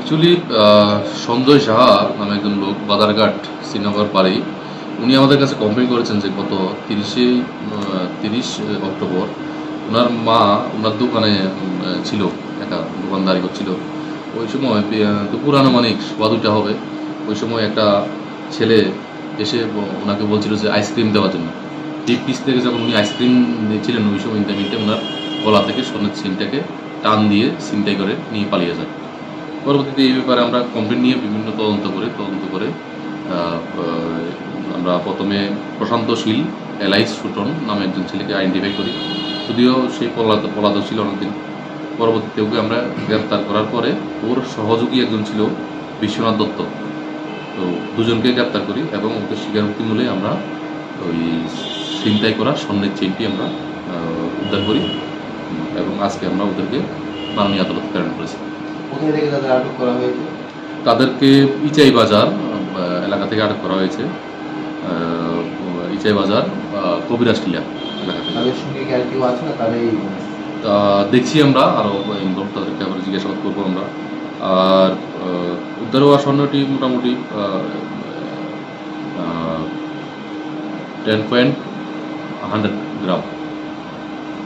Actually Sanjay Saha নামে একজন লোক, বাদারঘাট, শ্রীনগর পাড়ি উনি আমাদের কাছে কমপ্লেন করেছেন যে গত তিরিশে তিরিশ অক্টোবর ওনার মা ওনার দোকানে ছিল একটা দোকানদারি করছিল। ওই সময় দুপুর আনুমানিক সোয়া দুইটা হবে। ওই সময় একটা ছেলে এসে ওনাকে বলছিল যে আইসক্রিম দেওয়ার জন্য। ডিপ পিস থেকে যখন উনি আইসক্রিম দিচ্ছিলেন ওই সময় ইন্টারমিটে ওনার গলা থেকে, স্বর্ণের সিমটাকে টান দিয়ে সিমটাই করে নিয়ে পালিয়ে যায়। পরবর্তীতে এই ব্যাপারে আমরা কমপ্লেন নিয়ে বিভিন্ন তদন্ত করে তদন্ত করে আমরা প্রথমে প্রশান্ত শীল এলাইস সুটন নামে একজন ছেলেকে আইডেন্টিফাই করি। যদিও সেই পলাত, পলাতক ছিল অনেকদিন। পরবর্তীতে ওকে আমরা গ্রেপ্তার করার পরে ওর সহযোগী একজন ছিল বিশ্বনাথ দত্ত। তো দুজনকে গ্রেপ্তার করি এবং ওকে স্বীকারোক্তি মূলে আমরা ওই ছিনতাই করা স্বর্ণের চেনটি আমরা উদ্ধার করি। এবং আজকে আমরা ওদেরকে মাননীয় আদালত প্রেরণ করেছি। কোথায় থেকে তাদের আটক করা হয়েছে? তাদেরকে ইচাই বাজার এলাকা থেকে আটক করা হয়েছে। ইচাই বাজার আহ, কবিরাজ টিলা এলাকা থেকে। তাদের সঙ্গে কি আর কেউ আছে না? তারাই তা দেখছি আমরা আরও ইনভলভ তাদেরকে আবার জিজ্ঞাসাবাদ করব আমরা। আর উদ্ধার হওয়া স্বর্ণটি মোটামুটি টেন পয়েন্ট হান্ড্রেড গ্রাম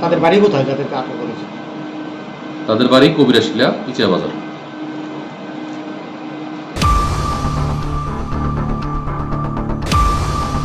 তাদের বাড়ি কোথায় যাদেরকে আটক করেছে? তাদের বাড়ি কবিরাশিলা ইচিয়া বাজার